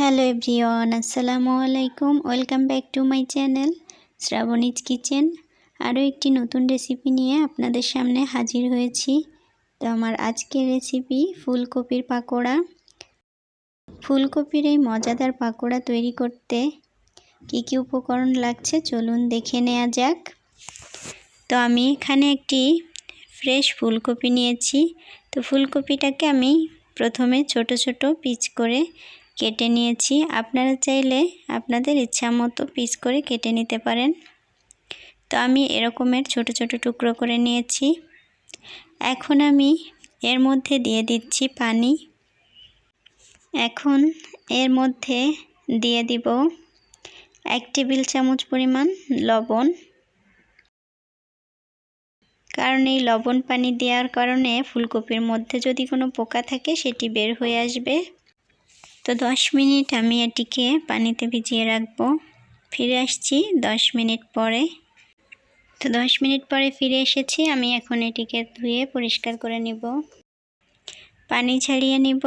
Hello everyone, আসসালামু আলাইকুম। Welcome back to my channel Shrabani's kitchen. আরও একটি নতুন রেসিপি নিয়ে আপনাদের সামনে হাজির হয়েছি। তো আমার আজকের রেসিপি ফুলকপির পাকোড়া। ফুলকপির এই মজাদার পাকোড়া তৈরি করতে কী কী উপকরণ লাগছে চলুন দেখে নেওয়া যাক। তো আমি এখানে একটি ফ্রেশ ফুলকপি নিয়েছি। তো ফুলকপিটাকে আমি প্রথমে ছোট ছোট পিচ করে কেটে নিয়েছি। আপনারা চাইলে আপনাদের ইচ্ছা মতো পিস করে কেটে নিতে পারেন। তো আমি এরকমের ছোট ছোট টুকরো করে নিয়েছি। এখন আমি এর মধ্যে দিয়ে দিচ্ছি পানি। এখন এর মধ্যে দিয়ে দিব এক টেবিল চামচ পরিমাণ লবণ। কারণ এই লবণ পানি দেওয়ার কারণে ফুলকপির মধ্যে যদি কোনো পোকা থাকে, সেটি বের হয়ে আসবে। তো দশ মিনিট আমি এটিকে পানিতে ভিজিয়ে রাখব। ফিরে আসছি দশ মিনিট পরে। তো দশ মিনিট পরে ফিরে এসেছি, আমি এখন এটিকে ধুয়ে পরিষ্কার করে নিব। পানি ছাড়িয়ে নিব।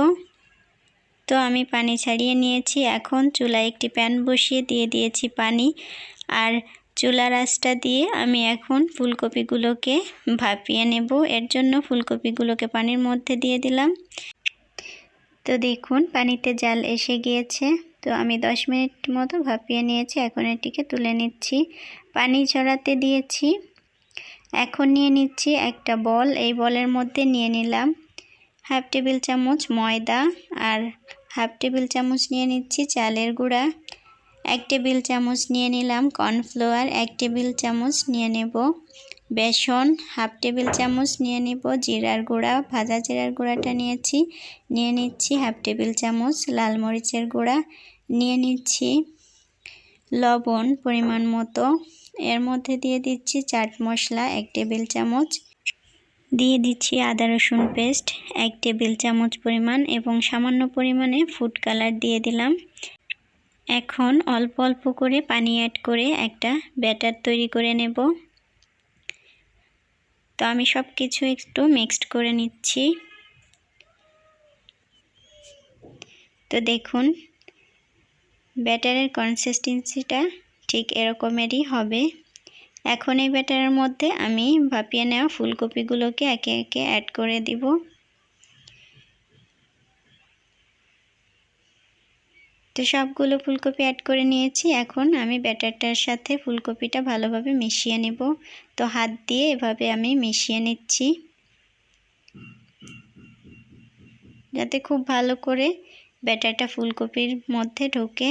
তো আমি পানি ছাড়িয়ে নিয়েছি। এখন চুলায় একটি প্যান বসিয়ে দিয়ে দিয়েছি পানি। আর চুলার আঁচটা দিয়ে আমি এখন ফুলকপিগুলোকে ভাপিয়ে নেব। এর জন্য ফুলকপিগুলোকে পানির মধ্যে দিয়ে দিলাম। তো দেখুন, পানিতে জাল এসে গিয়েছে। তো আমি দশ মিনিট মতো ভাপিয়ে নিয়েছি, এখন এটিকে তুলে নিচ্ছি। পানি ছড়াতে দিয়েছি। এখন নিয়ে নিচ্ছি একটা বল, এই বলের মধ্যে নিয়ে নিলাম হাফ টেবিল চামচ ময়দা আর হাফ টেবিল চামচ নিয়ে নিচ্ছি চালের গুঁড়া। এক টেবিল চামচ নিয়ে নিলাম কর্নফ্লাওয়ার, এক টেবিল চামচ নিয়ে নেব বেসন, হাফ টেবিল চামচ নিয়ে নিব জিরার গুঁড়া, ভাজা জিরার গুঁড়াটা নিয়েছি, নিয়ে নিচ্ছি হাফ টেবিল চামচ লাল মরিচের গুঁড়া, নিয়ে নিচ্ছি লবণ পরিমাণ মতো, এর মধ্যে দিয়ে দিচ্ছি চাট মশলা এক টেবিল চামচ, দিয়ে দিচ্ছি আদা রসুন পেস্ট এক টেবিল চামচ পরিমাণ এবং সামান্য পরিমাণে ফুড কালার দিয়ে দিলাম। এখন অল্প অল্প করে পানি অ্যাড করে একটা ব্যাটার তৈরি করে নেব। তো আমি সব কিছু একটু মিক্সড করে নিচ্ছি। তো দেখুন ব্যাটারের কনসিস্টেন্সিটা ঠিক এরকমেরই হবে। এখন এই ব্যাটারের মধ্যে আমি ভাপিয়ে নেওয়া ফুলকপিগুলোকে একে একে অ্যাড করে দিব। তো সবগুলো ফুলকপি অ্যাড করে নিয়েছি। এখন আমি ব্যাটারটার সাথে ফুলকপিটা ভালোভাবে মিশিয়ে নেব। তো হাত দিয়ে এভাবে আমি মিশিয়ে নিচ্ছি। যাতে খুব ভালো করে ব্যাটারটা ফুলকপির মধ্যে ঢোকে।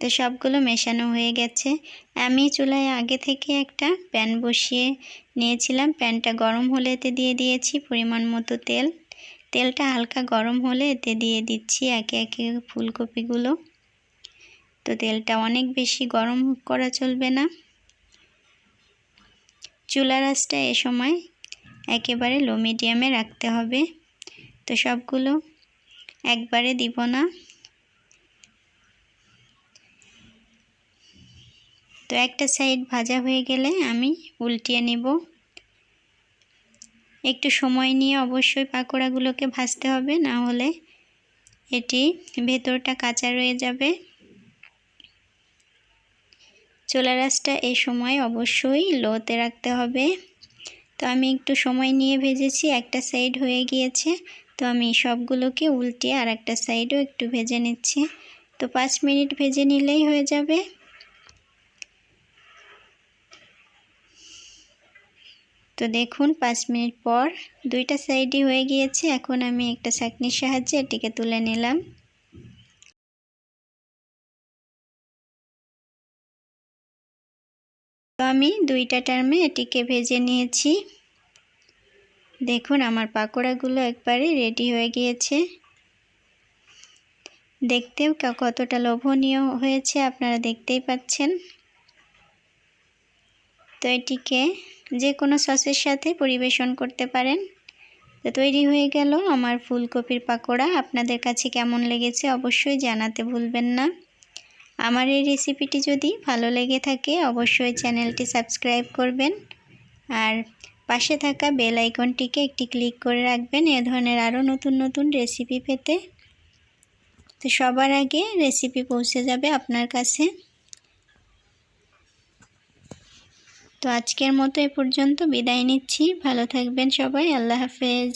তো সবগুলো মেশানো হয়ে গেছে। আমি চুলায় আগে থেকে একটা প্যান বসিয়ে নিয়েছিলাম। প্যানটা গরম হলেতে দিয়ে দিয়েছি পরিমাণ মতো তেল। তেলটা হালকা গরম হলে এতে দিয়ে দিচ্ছি একে একে ফুলকপিগুলো। তো তেলটা অনেক বেশি গরম করা চলবে না। চুলা আঁচটা এ সময় একেবারে লো মিডিয়ামে রাখতে হবে। তো সবগুলো একবারে দিব না। তো একটা সাইড ভাজা হয়ে গেলে আমি উল্টিয়ে নিব। একটু সময় নিয়ে অবশ্যই পাকোড়াগুলোকে ভাজতে হবে, না হলে এটি ভেতরটা কাঁচা রয়ে যাবে। চোলা রাসটা এই সময় অবশ্যই লোতে রাখতে হবে। তো আমি একটু সময় নিয়ে ভেজেছি, একটা সাইড হয়ে গিয়েছে। তো আমি সবগুলোকে উল্টে আর একটা সাইডও একটু ভেজে নিচ্ছি। তো পাঁচ মিনিট ভেজে নিলেই হয়ে যাবে। তো দেখুন, পাঁচ মিনিট পর দুইটা সাইডই হয়ে গিয়েছে। এখন আমি একটা চাকনির সাহায্যে এটিকে তুলে নিলাম। তো আমি দুইটা টার্মে এটিকে ভেজে নিয়েছি। দেখুন, আমার পাকোড়াগুলো একবারে রেডি হয়ে গিয়েছে। দেখতেও কতটা লোভনীয় হয়েছে আপনারা দেখতেই পাচ্ছেন। তো এটিকে যে কোনো সসের সাথে পরিবেশন করতে পারেন। তো তৈরি হয়ে গেল আমার ফুলকপির পাকোড়া। আপনাদের কাছে কেমন লেগেছে অবশ্যই জানাতে ভুলবেন না। আমার এই রেসিপিটি যদি ভালো লেগে থাকে অবশ্যই চ্যানেলটি সাবস্ক্রাইব করবেন। আর পাশে থাকা বেল আইকনটিকে একটি ক্লিক করে রাখবেন, এ ধরনের আরও নতুন নতুন রেসিপি পেতে। তো সবার আগে রেসিপি পৌঁছে যাবে আপনার কাছে। তো আজকের মতো এ পর্যন্ত বিদায় নিচ্ছি। ভালো থাকবেন সবাই। আল্লাহ হাফেজ।